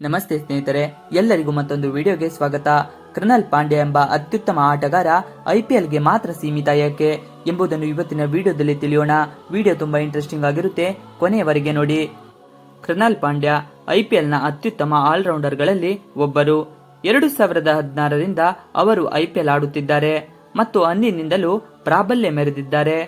ನಮಸ್ತೆ ಸ್ನೇಹಿತರೆ, ಎಲ್ಲರಿಗೂ ಮತ್ತೊಂದು ವಿಡಿಯೋಗೆ ಸ್ವಾಗತ. ಕ್ರನಲ್ ಪಾಂಡ್ಯ ಎಂಬ ಅತ್ಯುತ್ತಮ ಆಟಗಾರ ಐಪಿಎಲ್ಗೆ ಮಾತ್ರ ಸೀಮಿತ ಯಾಕೆ ಎಂಬುದನ್ನು ಇವತ್ತಿನ ವಿಡಿಯೋದಲ್ಲಿ ತಿಳಿಯೋಣ. ವಿಡಿಯೋ ತುಂಬಾ ಇಂಟ್ರೆಸ್ಟಿಂಗ್ ಆಗಿರುತ್ತೆ, ಕೊನೆಯವರೆಗೆ ನೋಡಿ. ಕೃಣಾಲ್ ಪಾಂಡ್ಯ ಐಪಿಎಲ್ನ ಅತ್ಯುತ್ತಮ ಆಲ್ರೌಂಡರ್ಗಳಲ್ಲಿ ಒಬ್ಬರು. ಎರಡು ಸಾವಿರದ ಹದಿನಾರರಿಂದ ಅವರು ಐಪಿಎಲ್ ಆಡುತ್ತಿದ್ದಾರೆ ಮತ್ತು ಅಂದಿನಿಂದಲೂ ಪ್ರಾಬಲ್ಯ ಮೆರೆದಿದ್ದಾರೆ.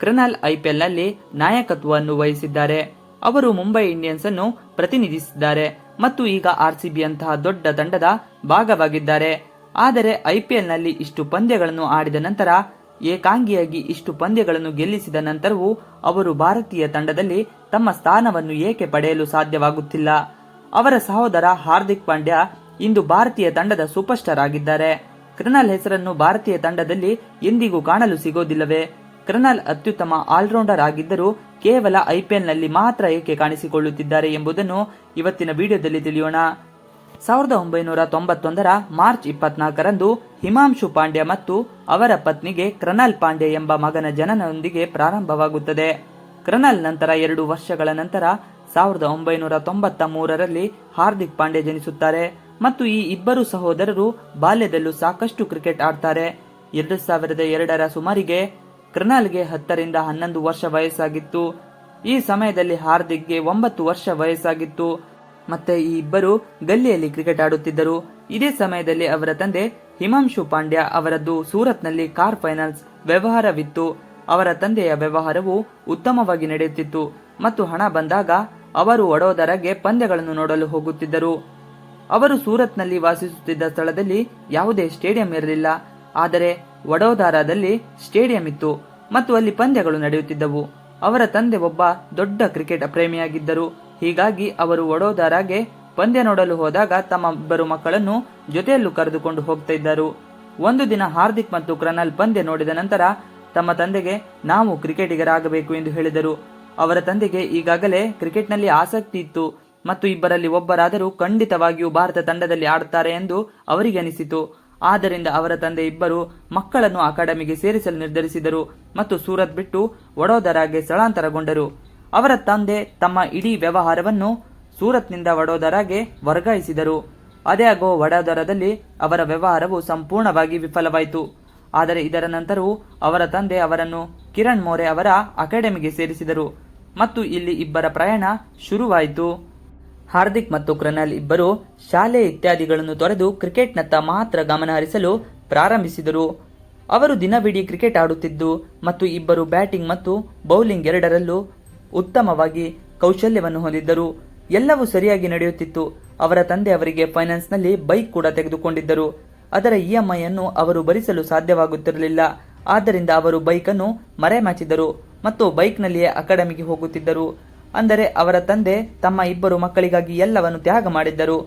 ಕೃಣಾಲ್ ಐಪಿಎಲ್ನಲ್ಲಿ ನಾಯಕತ್ವವನ್ನು ವಹಿಸಿದ್ದಾರೆ. ಅವರು ಮುಂಬೈ ಇಂಡಿಯನ್ಸ್ ಅನ್ನು ಪ್ರತಿನಿಧಿಸಿದ್ದಾರೆ. ಮತ್ತು ಈಗ ಆರ್ಸಿಬಿ ಅಂತಹ ದೊಡ್ಡ ತಂಡದ ಭಾಗವಾಗಿದ್ದಾರೆ. ಆದರೆ ಐಪಿಎಲ್ನಲ್ಲಿ ಇಷ್ಟು ಪಂದ್ಯಗಳನ್ನು ಆಡಿದ ನಂತರ, ಏಕಾಂಗಿಯಾಗಿ ಇಷ್ಟು ಪಂದ್ಯಗಳನ್ನು ಗೆಲ್ಲಿಸಿದ ನಂತರವೂ ಅವರು ಭಾರತೀಯ ತಂಡದಲ್ಲಿ ತಮ್ಮ ಸ್ಥಾನವನ್ನು ಏಕೆ ಪಡೆಯಲು ಸಾಧ್ಯವಾಗುತ್ತಿಲ್ಲ? ಅವರ ಸಹೋದರ ಹಾರ್ದಿಕ್ ಪಾಂಡ್ಯ ಇಂದು ಭಾರತೀಯ ತಂಡದ ಸೂಪರ್ ಸ್ಟಾರ್ ಆಗಿದ್ದಾರೆ. ಕ್ರಿನಲ್ ಹೆಸರನ್ನು ಭಾರತೀಯ ತಂಡದಲ್ಲಿ ಎಂದಿಗೂ ಕಾಣಲು ಸಿಗೋದಿಲ್ಲವೇ? ಕ್ರಿನಲ್ ಅತ್ಯುತ್ತಮ ಆಲ್ರೌಂಡರ್ ಆಗಿದ್ದರೂ ಕೇವಲ ಐಪಿಎಲ್ನಲ್ಲಿ ಮಾತ್ರ ಏಕೆ ಕಾಣಿಸಿಕೊಳ್ಳುತ್ತಿದ್ದಾರೆ ಎಂಬುದನ್ನು ಇವತ್ತಿನ ವಿಡಿಯೋದಲ್ಲಿ ತಿಳಿಯೋಣ. ಸಾವಿರದ ಒಂಬೈನೂರ ತೊಂಬತ್ತೊಂದರ ಮಾರ್ಚ್ ಇಪ್ಪತ್ನಾಲ್ಕರಂದು ಹಿಮಾಂಶು ಪಾಂಡ್ಯ ಮತ್ತು ಅವರ ಪತ್ನಿಗೆ ಕ್ರನಲ್ ಪಾಂಡ್ಯ ಎಂಬ ಮಗನ ಜನನದೊಂದಿಗೆ ಪ್ರಾರಂಭವಾಗುತ್ತದೆ. ಕ್ರನಲ್ ನಂತರ ಎರಡು ವರ್ಷಗಳ ನಂತರ ಸಾವಿರದ ಒಂಬೈನೂರ ತೊಂಬತ್ತ ಮೂರರಲ್ಲಿ ಹಾರ್ದಿಕ್ ಪಾಂಡ್ಯ ಜನಿಸುತ್ತಾರೆ ಮತ್ತು ಈ ಇಬ್ಬರು ಸಹೋದರರು ಬಾಲ್ಯದಲ್ಲೂ ಸಾಕಷ್ಟು ಕ್ರಿಕೆಟ್ ಆಡ್ತಾರೆ. ಎರಡು ಸಾವಿರದ ಎರಡರ ಸುಮಾರಿಗೆ ಕೃಣಾಲ್ಗೆ ಹತ್ತರಿಂದ ಹನ್ನೊಂದು ವರ್ಷ ವಯಸ್ಸಾಗಿತ್ತು. ಈ ಸಮಯದಲ್ಲಿ ಹಾರ್ದಿಕ್ಗೆ ಒಂಬತ್ತು ವರ್ಷ ವಯಸ್ಸಾಗಿತ್ತು. ಮತ್ತೆ ಈ ಇಬ್ಬರು ಗಲ್ಲಿಯಲ್ಲಿ ಕ್ರಿಕೆಟ್ ಆಡುತ್ತಿದ್ದರು. ಇದೇ ಸಮಯದಲ್ಲಿ ಅವರ ತಂದೆ ಹಿಮಾಂಶು ಪಾಂಡ್ಯ ಅವರದ್ದು ಸೂರತ್ನಲ್ಲಿ ಕಾರ್ ಫೈನಾನ್ಸ್ ವ್ಯವಹಾರವಿತ್ತು. ಅವರ ತಂದೆಯ ವ್ಯವಹಾರವು ಉತ್ತಮವಾಗಿ ನಡೆಯುತ್ತಿತ್ತು. ಮತ್ತು ಹಣ ಬಂದಾಗ ಅವರು ವಡೋದರಗೆ ಪಂದ್ಯಗಳನ್ನು ನೋಡಲು ಹೋಗುತ್ತಿದ್ದರು. ಅವರು ಸೂರತ್ನಲ್ಲಿ ವಾಸಿಸುತ್ತಿದ್ದ ಸ್ಥಳದಲ್ಲಿ ಯಾವುದೇ ಸ್ಟೇಡಿಯಂ ಇರಲಿಲ್ಲ. ಆದರೆ ವಡೋದರಾದಲ್ಲಿ ಸ್ಟೇಡಿಯಂ ಇತ್ತು ಮತ್ತು ಅಲ್ಲಿ ಪಂದ್ಯಗಳು ನಡೆಯುತ್ತಿದ್ದವು. ಅವರ ತಂದೆ ಒಬ್ಬ ದೊಡ್ಡ ಕ್ರಿಕೆಟ್ ಪ್ರೇಮಿಯಾಗಿದ್ದರು. ಹೀಗಾಗಿ ಅವರು ವಡೋದರಾಗೆ ಪಂದ್ಯ ನೋಡಲು ಹೋದಾಗ ತಮ್ಮ ಇಬ್ಬರು ಮಕ್ಕಳನ್ನು ಜೊತೆಯಲ್ಲೂ ಕರೆದುಕೊಂಡು ಹೋಗ್ತಾ ಇದ್ದರು. ಒಂದು ದಿನ ಹಾರ್ದಿಕ್ ಮತ್ತು ಕ್ರನಲ್ ಪಂದ್ಯ ನೋಡಿದ ನಂತರ ತಮ್ಮ ತಂದೆಗೆ, ನಾವು ಕ್ರಿಕೆಟಿಗರಾಗಬೇಕು ಎಂದು ಹೇಳಿದರು. ಅವರ ತಂದೆಗೆ ಈಗಾಗಲೇ ಕ್ರಿಕೆಟ್ನಲ್ಲಿ ಆಸಕ್ತಿ ಇತ್ತು ಮತ್ತು ಇಬ್ಬರಲ್ಲಿ ಒಬ್ಬರಾದರೂ ಖಂಡಿತವಾಗಿಯೂ ಭಾರತ ತಂಡದಲ್ಲಿ ಆಡುತ್ತಾರೆ ಎಂದು ಅವರಿಗೆ ಅನಿಸಿತು. ಆದ್ದರಿಂದ ಅವರ ತಂದೆ ಇಬ್ಬರು ಮಕ್ಕಳನ್ನು ಅಕಾಡೆಮಿಗೆ ಸೇರಿಸಲು ನಿರ್ಧರಿಸಿದರು ಮತ್ತು ಸೂರತ್ ಬಿಟ್ಟು ವಡೋದರಾಗೆ ಸ್ಥಳಾಂತರಗೊಂಡರು. ಅವರ ತಂದೆ ತಮ್ಮ ಇಡೀ ವ್ಯವಹಾರವನ್ನು ಸೂರತ್ನಿಂದ ವಡೋದರಾಗೆ ವರ್ಗಾಯಿಸಿದರು. ಅದೇ ಆಗೋ ವಡೋದರದಲ್ಲಿ ಅವರ ವ್ಯವಹಾರವು ಸಂಪೂರ್ಣವಾಗಿ ವಿಫಲವಾಯಿತು. ಆದರೆ ಇದರ ನಂತರವೂ ಅವರ ತಂದೆ ಅವರನ್ನು ಕಿರಣ್ ಮೋರೆ ಅವರ ಅಕಾಡೆಮಿಗೆ ಸೇರಿಸಿದರು ಮತ್ತು ಇಲ್ಲಿ ಇಬ್ಬರ ಪ್ರಯಾಣ ಶುರುವಾಯಿತು. ಹಾರ್ದಿಕ್ ಮತ್ತು ಕ್ರನಲ್ ಇಬ್ಬರು ಶಾಲೆ ಇತ್ಯಾದಿಗಳನ್ನು ತೊರೆದು ಕ್ರಿಕೆಟ್ನತ್ತ ಮಾತ್ರ ಗಮನ ಹರಿಸಲು ಪ್ರಾರಂಭಿಸಿದರು. ಅವರು ದಿನವಿಡೀ ಕ್ರಿಕೆಟ್ ಆಡುತ್ತಿದ್ದು ಮತ್ತು ಇಬ್ಬರು ಬ್ಯಾಟಿಂಗ್ ಮತ್ತು ಬೌಲಿಂಗ್ ಎರಡರಲ್ಲೂ ಉತ್ತಮವಾಗಿ ಕೌಶಲ್ಯವನ್ನು ಹೊಂದಿದ್ದರು. ಎಲ್ಲವೂ ಸರಿಯಾಗಿ ನಡೆಯುತ್ತಿತ್ತು. ಅವರ ತಂದೆ ಅವರಿಗೆ ಫೈನಾನ್ಸ್ನಲ್ಲಿ ಬೈಕ್ ಕೂಡ ತೆಗೆದುಕೊಂಡಿದ್ದರು. ಅದರ ಇಎಂಐ ಅನ್ನು ಅವರು ಭರಿಸಲು ಸಾಧ್ಯವಾಗುತ್ತಿರಲಿಲ್ಲ. ಆದ್ದರಿಂದ ಅವರು ಬೈಕನ್ನು ಮರೆಮಾಚಿದರು ಮತ್ತು ಬೈಕ್ನಲ್ಲಿಯೇ ಅಕಾಡೆಮಿಗೆ ಹೋಗುತ್ತಿದ್ದರು. ಅಂದರೆ ಅವರ ತಂದೆ ತಮ್ಮ ಇಬ್ಬರು ಮಕ್ಕಳಿಗಾಗಿ ಎಲ್ಲವನ್ನು ತ್ಯಾಗ ಮಾಡಿದ್ದರು.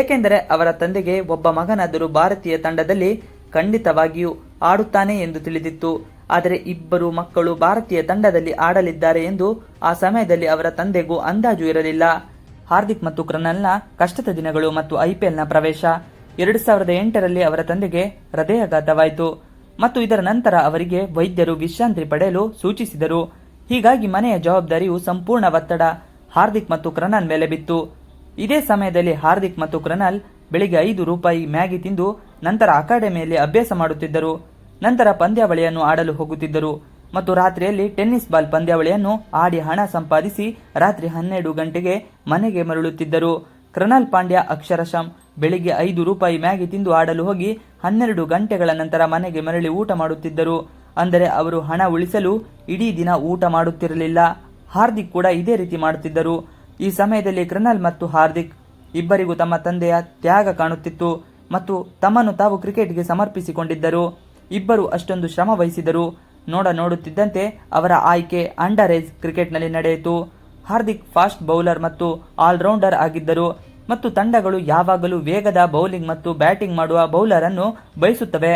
ಏಕೆಂದರೆ ಅವರ ತಂದೆಗೆ ಒಬ್ಬ ಮಗನಾದರೂ ಭಾರತೀಯ ತಂಡದಲ್ಲಿ ಖಂಡಿತವಾಗಿಯೂ ಆಡುತ್ತಾನೆ ಎಂದು ತಿಳಿದಿತ್ತು. ಆದರೆ ಇಬ್ಬರು ಮಕ್ಕಳು ಭಾರತೀಯ ತಂಡದಲ್ಲಿ ಆಡಲಿದ್ದಾರೆ ಎಂದು ಆ ಸಮಯದಲ್ಲಿ ಅವರ ತಂದೆಗೂ ಅಂದಾಜು ಇರಲಿಲ್ಲ. ಹಾರ್ದಿಕ್ ಮತ್ತು ಕ್ರನಲ್ನ ಕಷ್ಟದ ದಿನಗಳು ಮತ್ತು ಐಪಿಎಲ್ನ ಪ್ರವೇಶ. ಎರಡು ಸಾವಿರದ ಎಂಟರಲ್ಲಿ ಅವರ ತಂದೆಗೆ ಹೃದಯಾಘಾತವಾಯಿತು. ಮತ್ತು ಇದರ ನಂತರ ಅವರಿಗೆ ವೈದ್ಯರು ವಿಶ್ರಾಂತಿ ಪಡೆಯಲು ಸೂಚಿಸಿದರು. ಹೀಗಾಗಿ ಮನೆಯ ಜವಾಬ್ದಾರಿಯು ಸಂಪೂರ್ಣ ಒತ್ತಡ, ಹಾರ್ದಿಕ್ ಮತ್ತು ಕ್ರನಲ್ ಮೇಲೆ ಬಿತ್ತು. ಇದೇ ಸಮಯದಲ್ಲಿ ಹಾರ್ದಿಕ್ ಮತ್ತು ಕ್ರನಲ್ ಬೆಳಿಗ್ಗೆ ಐದು ರೂಪಾಯಿ ಮ್ಯಾಗಿ ತಿಂದು ನಂತರ ಅಕಾಡೆಮಿಯಲ್ಲಿ ಅಭ್ಯಾಸ ಮಾಡುತ್ತಿದ್ದರು. ನಂತರ ಪಂದ್ಯಾವಳಿಯನ್ನು ಆಡಲು ಹೋಗುತ್ತಿದ್ದರು. ಮತ್ತು ರಾತ್ರಿಯಲ್ಲಿ ಟೆನ್ನಿಸ್ ಬಾಲ್ ಪಂದ್ಯಾವಳಿಯನ್ನು ಆಡಿ ಹಣ ಸಂಪಾದಿಸಿ ರಾತ್ರಿ ಹನ್ನೆರಡು ಗಂಟೆಗೆ ಮನೆಗೆ ಮರಳುತ್ತಿದ್ದರು. ಕ್ರನಲ್ ಪಾಂಡ್ಯ ಅಕ್ಷರಶಂ ಬೆಳಿಗ್ಗೆ ಐದು ರೂಪಾಯಿ ಮ್ಯಾಗಿ ತಿಂದು ಆಡಲು ಹೋಗಿ ಹನ್ನೆರಡು ಗಂಟೆಗಳ ನಂತರ ಮನೆಗೆ ಮರಳಿ ಊಟ ಮಾಡುತ್ತಿದ್ದರು. ಅಂದರೆ ಅವರು ಹಣ ಉಳಿಸಲು ಇಡೀ ದಿನ ಊಟ ಮಾಡುತ್ತಿರಲಿಲ್ಲ. ಹಾರ್ದಿಕ್ ಕೂಡ ಇದೇ ರೀತಿ ಮಾಡುತ್ತಿದ್ದರು. ಈ ಸಮಯದಲ್ಲಿ ಕೃಣಾಲ್ ಮತ್ತು ಹಾರ್ದಿಕ್ ಇಬ್ಬರಿಗೂ ತಮ್ಮ ತಂದೆಯ ತ್ಯಾಗ ಕಾಣುತ್ತಿತ್ತು ಮತ್ತು ತಮ್ಮನ್ನು ತಾವು ಕ್ರಿಕೆಟ್ಗೆ ಸಮರ್ಪಿಸಿಕೊಂಡಿದ್ದರು. ಇಬ್ಬರು ಅಷ್ಟೊಂದು ಶ್ರಮ ವಹಿಸಿದರು. ನೋಡ ನೋಡುತ್ತಿದ್ದಂತೆ ಅವರ ಆಯ್ಕೆ ಅಂಡರ್ ಏಜ್ ಕ್ರಿಕೆಟ್ನಲ್ಲಿ ನಡೆಯಿತು. ಹಾರ್ದಿಕ್ ಫಾಸ್ಟ್ ಬೌಲರ್ ಮತ್ತು ಆಲ್ರೌಂಡರ್ ಆಗಿದ್ದರು ಮತ್ತು ತಂಡಗಳು ಯಾವಾಗಲೂ ವೇಗದ ಬೌಲಿಂಗ್ ಮತ್ತು ಬ್ಯಾಟಿಂಗ್ ಮಾಡುವ ಬೌಲರ್ ಅನ್ನು ಬಯಸುತ್ತವೆ.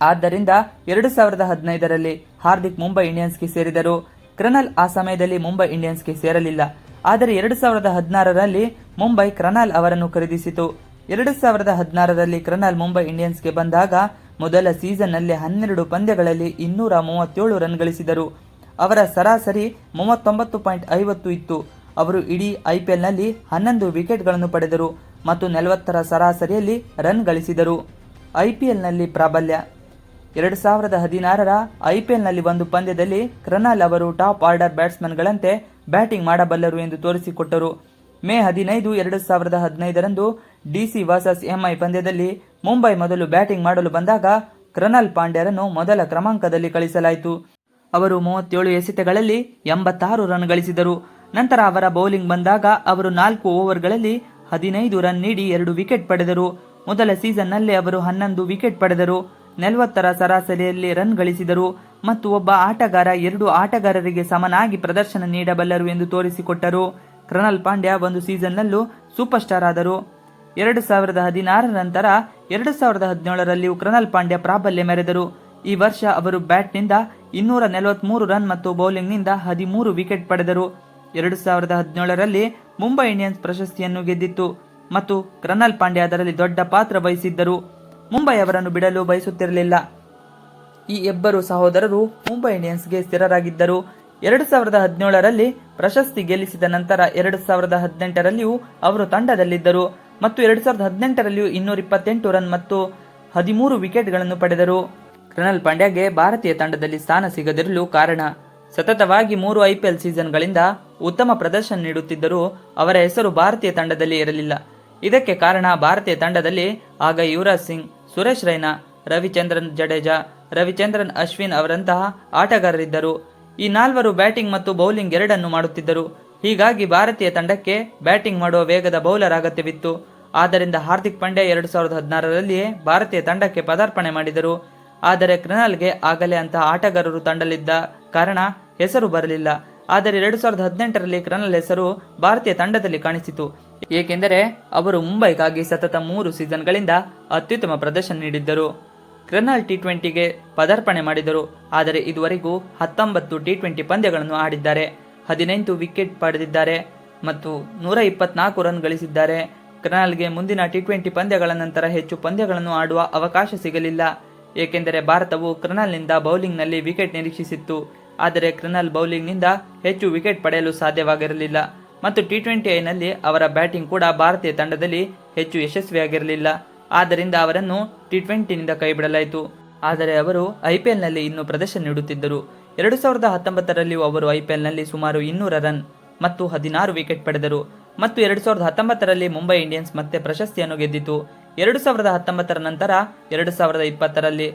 ಆದ್ದರಿಂದ ಎರಡು ಸಾವಿರದ ಹದಿನೈದರಲ್ಲಿ ಹಾರ್ದಿಕ್ ಮುಂಬೈ ಇಂಡಿಯನ್ಸ್ಗೆ ಸೇರಿದರು. ಕ್ರನಲ್ ಆ ಸಮಯದಲ್ಲಿ ಮುಂಬೈ ಇಂಡಿಯನ್ಸ್ಗೆ ಸೇರಲಿಲ್ಲ. ಆದರೆ ಎರಡು ಸಾವಿರದ ಹದಿನಾರರಲ್ಲಿ ಮುಂಬೈ ಕ್ರನಾಲ್ ಅವರನ್ನು ಖರೀದಿಸಿತು. ಎರಡು ಸಾವಿರದ ಹದಿನಾರರಲ್ಲಿ ಕ್ರನಾಲ್ ಮುಂಬೈ ಇಂಡಿಯನ್ಸ್ಗೆ ಬಂದಾಗ ಮೊದಲ ಸೀಸನ್ನಲ್ಲಿ ಹನ್ನೆರಡು ಪಂದ್ಯಗಳಲ್ಲಿ ಇನ್ನೂರ ಮೂವತ್ತೇಳು ರನ್ ಗಳಿಸಿದರು. ಅವರ ಸರಾಸರಿ ಮೂವತ್ತೊಂಬತ್ತು ಪಾಯಿಂಟ್ ಐವತ್ತು ಇತ್ತು. ಅವರು ಇಡೀ ಐಪಿಎಲ್ನಲ್ಲಿ ಹನ್ನೊಂದು ವಿಕೆಟ್ಗಳನ್ನು ಪಡೆದರು ಮತ್ತು ನಲವತ್ತರ ಸರಾಸರಿಯಲ್ಲಿ ರನ್ ಗಳಿಸಿದರು. ಐಪಿಎಲ್ನಲ್ಲಿ ಪ್ರಾಬಲ್ಯ ಎರಡು ಸಾವಿರದ ಹದಿನಾರರ ಐಪಿಎಲ್ನಲ್ಲಿ ಒಂದು ಪಂದ್ಯದಲ್ಲಿ ಕ್ರನಾಲ್ ಅವರು ಟಾಪ್ ಆರ್ಡರ್ ಬ್ಯಾಟ್ಸ್ಮನ್ಗಳಂತೆ ಬ್ಯಾಟಿಂಗ್ ಮಾಡಬಲ್ಲರು ಎಂದು ತೋರಿಸಿಕೊಟ್ಟರು. ಮೇ ಹದಿನೈದು, ಎರಡು ಸಾವಿರದ ಹದಿನೈದರಂದು ಡಿಸಿ ವರ್ಸಸ್ ಎಂಐ ಪಂದ್ಯದಲ್ಲಿ ಮುಂಬೈ ಮೊದಲು ಬ್ಯಾಟಿಂಗ್ ಮಾಡಲು ಬಂದಾಗ ಕ್ರನಲ್ ಪಾಂಡ್ಯರನ್ನು ಮೊದಲ ಕ್ರಮಾಂಕದಲ್ಲಿ ಕಳಿಸಲಾಯಿತು. ಅವರು ಮೂವತ್ತೇಳು ಎಸೆತಗಳಲ್ಲಿ ಎಂಬತ್ತಾರು ರನ್ ಗಳಿಸಿದರು. ನಂತರ ಅವರ ಬೌಲಿಂಗ್ ಬಂದಾಗ ಅವರು ನಾಲ್ಕು ಓವರ್ಗಳಲ್ಲಿ ಹದಿನೈದು ರನ್ ನೀಡಿ ಎರಡು ವಿಕೆಟ್ ಪಡೆದರು. ಮೊದಲ ಸೀಸನ್ನಲ್ಲೇ ಅವರು ಹನ್ನೊಂದು ವಿಕೆಟ್ ಪಡೆದರು. ನಲವತ್ತರ ಸರಾಸರಿಯಲ್ಲಿ ರನ್ ಗಳಿಸಿದರು ಮತ್ತು ಒಬ್ಬ ಆಟಗಾರ ಎರಡು ಆಟಗಾರರಿಗೆ ಸಮನಾಗಿ ಪ್ರದರ್ಶನ ನೀಡಬಲ್ಲರು ಎಂದು ತೋರಿಸಿಕೊಟ್ಟರು. ಕ್ರನಲ್ ಪಾಂಡ್ಯ ಒಂದು ಸೀಸನ್ನಲ್ಲೂ ಸೂಪರ್ ಸ್ಟಾರ್ ಆದರು. ಎರಡು ಸಾವಿರದ ಹದಿನಾರ ನಂತರ ಎರಡು ಸಾವಿರದ ಹದಿನೇಳರಲ್ಲಿಯೂ ಕ್ರನಲ್ ಪಾಂಡ್ಯ ಪ್ರಾಬಲ್ಯ ಮೆರೆದರು. ಈ ವರ್ಷ ಅವರು ಬ್ಯಾಟ್ನಿಂದ ಇನ್ನೂರ ನಲವತ್ಮೂರು ರನ್ ಮತ್ತು ಬೌಲಿಂಗ್ನಿಂದ ಹದಿಮೂರು ವಿಕೆಟ್ ಪಡೆದರು. ಎರಡು ಸಾವಿರದ ಹದಿನೇಳರಲ್ಲಿ ಮುಂಬೈ ಇಂಡಿಯನ್ಸ್ ಪ್ರಶಸ್ತಿಯನ್ನು ಗೆದ್ದಿತ್ತು ಮತ್ತು ಕ್ರನಲ್ ಪಾಂಡ್ಯ ಅದರಲ್ಲಿ ದೊಡ್ಡ ಪಾತ್ರ ವಹಿಸಿದ್ದರು. ಮುಂಬೈ ಅವರನ್ನು ಬಿಡಲು ಬಯಸುತ್ತಿರಲಿಲ್ಲ. ಈ ಇಬ್ಬರು ಸಹೋದರರು ಮುಂಬೈ ಇಂಡಿಯನ್ಸ್ಗೆ ಸ್ಥಿರರಾಗಿದ್ದರು. ಎರಡು ಸಾವಿರದ ಹದಿನೇಳರಲ್ಲಿ ಪ್ರಶಸ್ತಿ ಗೆಲ್ಲಿಸಿದ ನಂತರ ಎರಡು ಸಾವಿರದ ಹದಿನೆಂಟರಲ್ಲಿಯೂ ಅವರು ತಂಡದಲ್ಲಿದ್ದರು ಮತ್ತು ಎರಡು ಸಾವಿರದ ಹದಿನೆಂಟರಲ್ಲಿಯೂ ಇನ್ನೂರ ಇಪ್ಪತ್ತೆಂಟು ರನ್ ಮತ್ತು ಹದಿಮೂರು ವಿಕೆಟ್ಗಳನ್ನು ಪಡೆದರು. ಕೃಣಲ್ ಪಾಂಡ್ಯಗೆ ಭಾರತೀಯ ತಂಡದಲ್ಲಿ ಸ್ಥಾನ ಸಿಗದಿರಲು ಕಾರಣ, ಸತತವಾಗಿ ಮೂರು ಐಪಿಎಲ್ ಸೀಸನ್ಗಳಿಂದ ಉತ್ತಮ ಪ್ರದರ್ಶನ ನೀಡುತ್ತಿದ್ದರೂ ಅವರ ಹೆಸರು ಭಾರತೀಯ ತಂಡದಲ್ಲಿ ಇರಲಿಲ್ಲ. ಇದಕ್ಕೆ ಕಾರಣ ಭಾರತೀಯ ತಂಡದಲ್ಲಿ ಆಗ ಯುವರಾಜ್ ಸಿಂಗ್ ಸುರೇಶ್ ರೈನಾ, ರವಿಚಂದ್ರನ್ ಜಡೇಜಾ, ರವಿಚಂದ್ರನ್ ಅಶ್ವಿನ್ ಅವರಂತಹ ಆಟಗಾರರಿದ್ದರು. ಈ ನಾಲ್ವರು ಬ್ಯಾಟಿಂಗ್ ಮತ್ತು ಬೌಲಿಂಗ್ ಎರಡನ್ನು ಮಾಡುತ್ತಿದ್ದರು. ಹೀಗಾಗಿ ಭಾರತೀಯ ತಂಡಕ್ಕೆ ಬ್ಯಾಟಿಂಗ್ ಮಾಡುವ ವೇಗದ ಬೌಲರ್ ಅಗತ್ಯವಿತ್ತು. ಆದ್ದರಿಂದ ಹಾರ್ದಿಕ್ ಪಾಂಡ್ಯ ಎರಡು ಸಾವಿರದ ಹದಿನಾರರಲ್ಲಿಯೇ ಭಾರತೀಯ ತಂಡಕ್ಕೆ ಪದಾರ್ಪಣೆ ಮಾಡಿದರು. ಆದರೆ ಕ್ರಿನಾಲ್ಗೆ ಆಗಲೇ ಅಂತಹ ಆಟಗಾರರು ತಂಡಲಿದ್ದ ಕಾರಣ ಹೆಸರು ಬರಲಿಲ್ಲ. ಆದರೆ ಎರಡು ಸಾವಿರದ ಹದಿನೆಂಟರಲ್ಲಿ ಕ್ರನಲ್ ಹೆಸರು ಭಾರತೀಯ ತಂಡದಲ್ಲಿ ಕಾಣಿಸಿತು. ಏಕೆಂದರೆ ಅವರು ಮುಂಬೈಗಾಗಿ ಸತತ ಮೂರು ಸೀಸನ್ಗಳಿಂದ ಅತ್ಯುತ್ತಮ ಪ್ರದರ್ಶನ ನೀಡಿದ್ದರು. ಕ್ರನಲ್ ಟಿ ಟ್ವೆಂಟಿಗೆ ಪದಾರ್ಪಣೆ ಮಾಡಿದರು. ಆದರೆ ಇದುವರೆಗೂ ಹತ್ತೊಂಬತ್ತು ಟಿ ಟ್ವೆಂಟಿ ಪಂದ್ಯಗಳನ್ನು ಆಡಿದ್ದಾರೆ. ಹದಿನೆಂಟು ವಿಕೆಟ್ ಪಡೆದಿದ್ದಾರೆ ಮತ್ತು ನೂರ ಇಪ್ಪತ್ನಾಲ್ಕು ರನ್ ಗಳಿಸಿದ್ದಾರೆ. ಕ್ರನಲ್ಗೆ ಮುಂದಿನ ಟಿ ಟ್ವೆಂಟಿ ಪಂದ್ಯಗಳ ನಂತರ ಹೆಚ್ಚು ಪಂದ್ಯಗಳನ್ನು ಆಡುವ ಅವಕಾಶ ಸಿಗಲಿಲ್ಲ. ಏಕೆಂದರೆ ಭಾರತವು ಕ್ರನಲ್ನಿಂದ ಬೌಲಿಂಗ್ನಲ್ಲಿ ವಿಕೆಟ್ ನಿರೀಕ್ಷಿಸಿತ್ತು. ಆದರೆ ಕ್ರಿನಲ್ ಬೌಲಿಂಗ್ನಿಂದ ಹೆಚ್ಚು ವಿಕೆಟ್ ಪಡೆಯಲು ಸಾಧ್ಯವಾಗಿರಲಿಲ್ಲ. ಮತ್ತು ಟಿ ಟ್ವೆಂಟಿ ಐನಲ್ಲಿ ಅವರ ಬ್ಯಾಟಿಂಗ್ ಕೂಡ ಭಾರತೀಯ ತಂಡದಲ್ಲಿ ಹೆಚ್ಚು ಯಶಸ್ವಿಯಾಗಿರಲಿಲ್ಲ. ಆದ್ದರಿಂದ ಅವರನ್ನು ಟಿ ಟ್ವೆಂಟಿನಿಂದ ಕೈಬಿಡಲಾಯಿತು. ಆದರೆ ಅವರು ಐಪಿಎಲ್ನಲ್ಲಿ ಇನ್ನೂ ಪ್ರದರ್ಶನ ನೀಡುತ್ತಿದ್ದರು. ಎರಡು ಸಾವಿರದ ಹತ್ತೊಂಬತ್ತರಲ್ಲಿಯೂ ಅವರು ಐಪಿಎಲ್ನಲ್ಲಿ ಸುಮಾರು ಇನ್ನೂರ ರನ್ ಮತ್ತು ಹದಿನಾರು ವಿಕೆಟ್ ಪಡೆದರು. ಮತ್ತು ಎರಡು ಸಾವಿರದ ಹತ್ತೊಂಬತ್ತರಲ್ಲಿ ಮುಂಬೈ ಇಂಡಿಯನ್ಸ್ ಮತ್ತೆ ಪ್ರಶಸ್ತಿಯನ್ನು ಗೆದ್ದಿತು. ಎರಡು ಸಾವಿರದ ಹತ್ತೊಂಬತ್ತರ ನಂತರ ಎರಡು ಸಾವಿರದ ಇಪ್ಪತ್ತರಲ್ಲಿ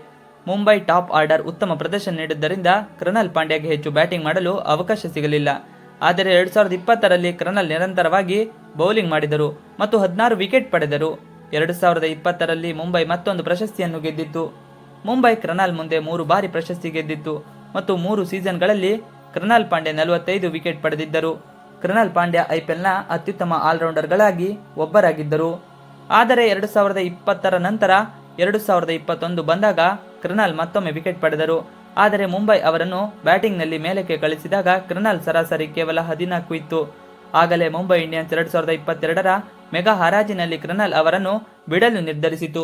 ಮುಂಬೈ ಟಾಪ್ ಆರ್ಡರ್ ಉತ್ತಮ ಪ್ರದರ್ಶನ ನೀಡಿದ್ದರಿಂದ ಕ್ರನಲ್ ಪಾಂಡ್ಯಗೆ ಹೆಚ್ಚು ಬ್ಯಾಟಿಂಗ್ ಮಾಡಲು ಅವಕಾಶ ಸಿಗಲಿಲ್ಲ. ಆದರೆ ಎರಡು ಸಾವಿರದ ಇಪ್ಪತ್ತರಲ್ಲಿ ಕ್ರನಲ್ ನಿರಂತರವಾಗಿ ಬೌಲಿಂಗ್ ಮಾಡಿದರು ಮತ್ತು ಹದಿನಾರು ವಿಕೆಟ್ ಪಡೆದರು. ಎರಡು ಸಾವಿರದ ಇಪ್ಪತ್ತರಲ್ಲಿ ಮುಂಬೈ ಮತ್ತೊಂದು ಪ್ರಶಸ್ತಿಯನ್ನು ಗೆದ್ದಿತ್ತು. ಮುಂಬೈ ಕ್ರನಾಲ್ ಮುಂದೆ ಮೂರು ಬಾರಿ ಪ್ರಶಸ್ತಿ ಗೆದ್ದಿತ್ತು ಮತ್ತು ಮೂರು ಸೀಸನ್ಗಳಲ್ಲಿ ಕ್ರನಾಲ್ ಪಾಂಡ್ಯ ನಲವತ್ತೈದು ವಿಕೆಟ್ ಪಡೆದಿದ್ದರು. ಕೃಣಾಲ್ ಪಾಂಡ್ಯ ಐಪಿಎಲ್ನ ಅತ್ಯುತ್ತಮ ಆಲ್ರೌಂಡರ್ಗಳಾಗಿ ಒಬ್ಬರಾಗಿದ್ದರು. ಆದರೆ ಎರಡು ಸಾವಿರದ ಇಪ್ಪತ್ತರ ನಂತರ ಎರಡು ಸಾವಿರದ ಇಪ್ಪತ್ತೊಂದು ಬಂದಾಗ ಕೃಣಾಲ್ ಮತ್ತೊಮ್ಮೆ ವಿಕೆಟ್ ಪಡೆದರು. ಆದರೆ ಮುಂಬೈ ಅವರನ್ನು ಬ್ಯಾಟಿಂಗ್ನಲ್ಲಿ ಮೇಲಕ್ಕೆ ಕಳಿಸಿದಾಗ ಕೃಣಾಲ್ ಸರಾಸರಿ ಕೇವಲ ಹದಿನಾಲ್ಕು ಇತ್ತು. ಆಗಲೇ ಮುಂಬೈ ಇಂಡಿಯನ್ಸ್ ಎರಡು ಸಾವಿರದ ಇಪ್ಪತ್ತೆರಡರ ಮೆಗಾ ಹರಾಜಿನಲ್ಲಿ ಕೃಣಾಲ್ ಅವರನ್ನು ಬಿಡಲು ನಿರ್ಧರಿಸಿತು.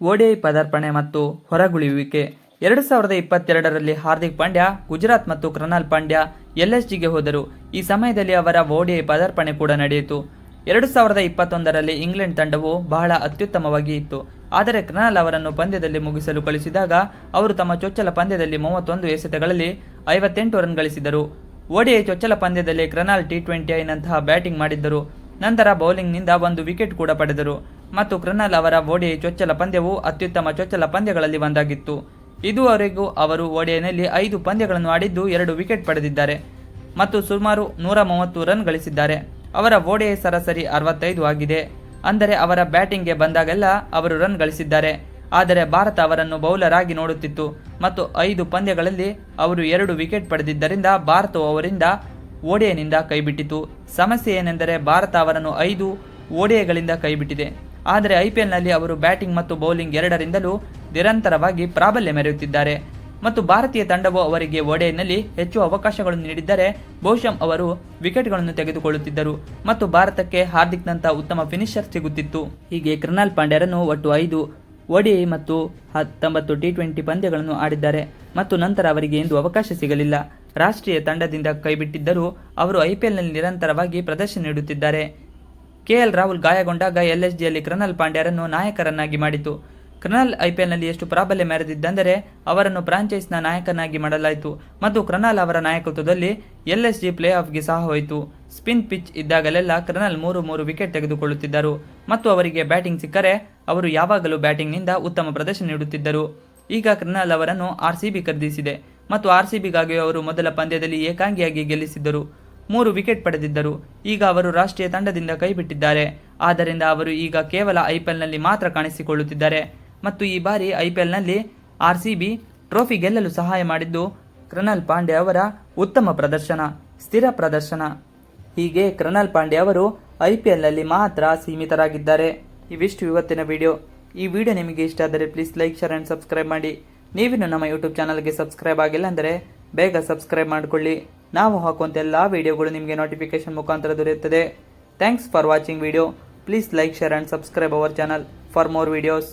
ಓಡಿಐ ಪದಾರ್ಪಣೆ ಮತ್ತು ಹೊರಗುಳಿಯುವಿಕೆ. ಎರಡು ಸಾವಿರದ ಇಪ್ಪತ್ತೆರಡರಲ್ಲಿ ಹಾರ್ದಿಕ್ ಪಾಂಡ್ಯ, ಗುಜರಾತ್ ಮತ್ತು ಕ್ರನಲ್ ಪಾಂಡ್ಯ ಎಲ್ಎಸ್ಜಿಗೆ ಹೋದರು. ಈ ಸಮಯದಲ್ಲಿ ಅವರ ಓಡಿಐ ಪದಾರ್ಪಣೆ ಕೂಡ ನಡೆಯಿತು. ಎರಡು ಸಾವಿರದ ಇಪ್ಪತ್ತೊಂದರಲ್ಲಿ ಇಂಗ್ಲೆಂಡ್ ತಂಡವು ಬಹಳ ಅತ್ಯುತ್ತಮವಾಗಿ ಇತ್ತು. ಆದರೆ ಕ್ರನಾಲ್ ಅವರನ್ನು ಪಂದ್ಯದಲ್ಲಿ ಮುಗಿಸಲು ಕಳಿಸಿದಾಗ, ಅವರು ತಮ್ಮ ಚೊಚ್ಚಲ ಪಂದ್ಯದಲ್ಲಿ ಮೂವತ್ತೊಂದು ಎಸೆತಗಳಲ್ಲಿ ಐವತ್ತೆಂಟು ರನ್ ಗಳಿಸಿದರು. ಒಡೆಯ ಚೊಚ್ಚಲ ಪಂದ್ಯದಲ್ಲಿ ಕ್ರನಾಲ್ ಟಿ ಟ್ವೆಂಟಿ ಐನಂತಹ ಬ್ಯಾಟಿಂಗ್ ಮಾಡಿದ್ದರು. ನಂತರ ಬೌಲಿಂಗ್ನಿಂದ ಒಂದು ವಿಕೆಟ್ ಕೂಡ ಪಡೆದರು. ಮತ್ತು ಕ್ರನಾಲ್ ಅವರ ಒಡೆಯ ಚೊಚ್ಚಲ ಪಂದ್ಯವು ಅತ್ಯುತ್ತಮ ಚೊಚ್ಚಲ ಪಂದ್ಯಗಳಲ್ಲಿ ಒಂದಾಗಿತ್ತು. ಇದುವರೆಗೂ ಅವರು ಒಡೆಯನಲ್ಲಿ ಐದು ಪಂದ್ಯಗಳನ್ನು ಆಡಿದ್ದು ಎರಡು ವಿಕೆಟ್ ಪಡೆದಿದ್ದಾರೆ. ಮತ್ತು ಸುಮಾರು ನೂರ ಮೂವತ್ತು ರನ್ ಗಳಿಸಿದ್ದಾರೆ. ಅವರ ಒಡೆಯ ಸರಾಸರಿ ಅರವತ್ತೈದು ಆಗಿದೆ. ಅಂದರೆ ಅವರ ಬ್ಯಾಟಿಂಗ್ಗೆ ಬಂದಾಗೆಲ್ಲ ಅವರು ರನ್ ಗಳಿಸಿದ್ದಾರೆ. ಆದರೆ ಭಾರತ ಅವರನ್ನು ಬೌಲರ್ ಆಗಿ ನೋಡುತ್ತಿತ್ತು. ಮತ್ತು ಐದು ಪಂದ್ಯಗಳಲ್ಲಿ ಅವರು ಎರಡು ವಿಕೆಟ್ ಪಡೆದಿದ್ದರಿಂದ ಭಾರತವು ಅವರಿಂದ ಓಡಿಯನಿಂದ ಕೈಬಿಟ್ಟಿತು. ಸಮಸ್ಯೆ ಏನೆಂದರೆ ಭಾರತ ಅವರನ್ನು ಐದು ಓಡಿಯಗಳಿಂದ ಕೈಬಿಟ್ಟಿದೆ. ಆದರೆ ಐಪಿಎಲ್ನಲ್ಲಿ ಅವರು ಬ್ಯಾಟಿಂಗ್ ಮತ್ತು ಬೌಲಿಂಗ್ ಎರಡರಿಂದಲೂ ನಿರಂತರವಾಗಿ ಪ್ರಾಬಲ್ಯ ಮೆರೆಯುತ್ತಿದ್ದಾರೆ. ಮತ್ತು ಭಾರತೀಯ ತಂಡವು ಅವರಿಗೆ ಒಡೆಯಲ್ಲಿ ಹೆಚ್ಚು ಅವಕಾಶಗಳನ್ನು ನೀಡಿದ್ದರೆ ಬಹುಶಃ ಅವರು ವಿಕೆಟ್ಗಳನ್ನು ತೆಗೆದುಕೊಳ್ಳುತ್ತಿದ್ದರು ಮತ್ತು ಭಾರತಕ್ಕೆ ಹಾರ್ದಿಕ್ನಂತಹ ಉತ್ತಮ ಫಿನಿಷರ್ ಸಿಗುತ್ತಿತ್ತು. ಹೀಗೆ ಕೃಣಾಲ್ ಪಾಂಡ್ಯರನ್ನು ಒಟ್ಟು ಐದು ಒಡಿ ಮತ್ತು ಹತ್ತೊಂಬತ್ತು ಟಿ ಟ್ವೆಂಟಿ ಪಂದ್ಯಗಳನ್ನು ಆಡಿದ್ದಾರೆ ಮತ್ತು ನಂತರ ಅವರಿಗೆ ಎಂದು ಅವಕಾಶ ಸಿಗಲಿಲ್ಲ. ರಾಷ್ಟ್ರೀಯ ತಂಡದಿಂದ ಕೈಬಿಟ್ಟಿದ್ದರೂ ಅವರು ಐಪಿಎಲ್ನಲ್ಲಿ ನಿರಂತರವಾಗಿ ಪ್ರದರ್ಶನ ನೀಡುತ್ತಿದ್ದಾರೆ. ಕೆಎಲ್ ರಾಹುಲ್ ಗಾಯಗೊಂಡಾಗ ಎಲ್ಎಸ್ಜಿಯಲ್ಲಿ ಕೃಣಾಲ್ ಪಾಂಡ್ಯರನ್ನು ನಾಯಕರನ್ನಾಗಿ ಮಾಡಿತು. ಕೃಣಾಲ್ ಐಪಿಎಲ್ನಲ್ಲಿ ಎಷ್ಟು ಪ್ರಾಬಲ್ಯ ಮೆರೆದಿದ್ದಂದರೆ ಅವರನ್ನು ಫ್ರಾಂಚೈಸ್ನ ನಾಯಕನಾಗಿ ಮಾಡಲಾಯಿತು ಮತ್ತು ಕ್ರನಾಲ್ ಅವರ ನಾಯಕತ್ವದಲ್ಲಿ ಎಲ್ಎಸ್ಜಿ ಪ್ಲೇ ಆಫ್ಗೆ ಸಹ ಹೋಯಿತು. ಸ್ಪಿನ್ ಪಿಚ್ ಇದ್ದಾಗಲೆಲ್ಲ ಕ್ರನಾಲ್ ಮೂರು ಮೂರು ವಿಕೆಟ್ ತೆಗೆದುಕೊಳ್ಳುತ್ತಿದ್ದರು ಮತ್ತು ಅವರಿಗೆ ಬ್ಯಾಟಿಂಗ್ ಸಿಕ್ಕರೆ ಅವರು ಯಾವಾಗಲೂ ಬ್ಯಾಟಿಂಗ್ನಿಂದ ಉತ್ತಮ ಪ್ರದರ್ಶನ ನೀಡುತ್ತಿದ್ದರು. ಈಗ ಕ್ರನಾಲ್ ಅವರನ್ನು ಆರ್ ಸಿ ಬಿ ಖರೀದಿಸಿದೆ ಮತ್ತು ಆರ್ ಸಿ ಬಿಗಾಗಿ ಅವರು ಮೊದಲ ಪಂದ್ಯದಲ್ಲಿ ಏಕಾಂಗಿಯಾಗಿ ಗೆಲ್ಲಿಸಿದ್ದರು. ಮೂರು ವಿಕೆಟ್ ಪಡೆದಿದ್ದರು. ಈಗ ಅವರು ರಾಷ್ಟ್ರೀಯ ತಂಡದಿಂದ ಕೈಬಿಟ್ಟಿದ್ದಾರೆ. ಆದ್ದರಿಂದ ಅವರು ಈಗ ಕೇವಲ ಐಪಿಎಲ್ನಲ್ಲಿ ಮಾತ್ರ ಕಾಣಿಸಿಕೊಳ್ಳುತ್ತಿದ್ದಾರೆ. ಮತ್ತು ಈ ಬಾರಿ ಐಪಿಎಲ್ನಲ್ಲಿ ಬಿ ಟ್ರೋಫಿ ಗೆಲ್ಲಲು ಸಹಾಯ ಮಾಡಿದ್ದು ಕ್ರನಲ್ ಪಾಂಡೆ ಅವರ ಉತ್ತಮ ಪ್ರದರ್ಶನ, ಸ್ಥಿರ ಪ್ರದರ್ಶನ. ಹೀಗೆ ಕ್ರನಲ್ ಪಾಂಡೆ ಅವರು ಐಪಿಎಲ್ನಲ್ಲಿ ಮಾತ್ರ ಸೀಮಿತರಾಗಿದ್ದಾರೆ. ಇವಿಷ್ಟು ಇವತ್ತಿನ ವಿಡಿಯೋ. ಈ ವಿಡಿಯೋ ನಿಮಗೆ ಇಷ್ಟ ಆದರೆ please like, share and subscribe ಮಾಡಿ. ನೀವಿನ್ನು ನಮ್ಮ ಯೂಟ್ಯೂಬ್ ಚಾನಲ್ಗೆ ಸಬ್ಸ್ಕ್ರೈಬ್ ಆಗಿಲ್ಲ ಅಂದರೆ ಬೇಗ ಸಬ್ಸ್ಕ್ರೈಬ್ ಮಾಡಿಕೊಳ್ಳಿ. ನಾವು ಹಾಕುವಂಥ ಎಲ್ಲ ವಿಡಿಯೋಗಳು ನಿಮಗೆ ನೋಟಿಫಿಕೇಶನ್ ಮುಖಾಂತರ ದೊರೆಯುತ್ತದೆ. Thanks for watching video. Please like, share and subscribe our channel for more videos.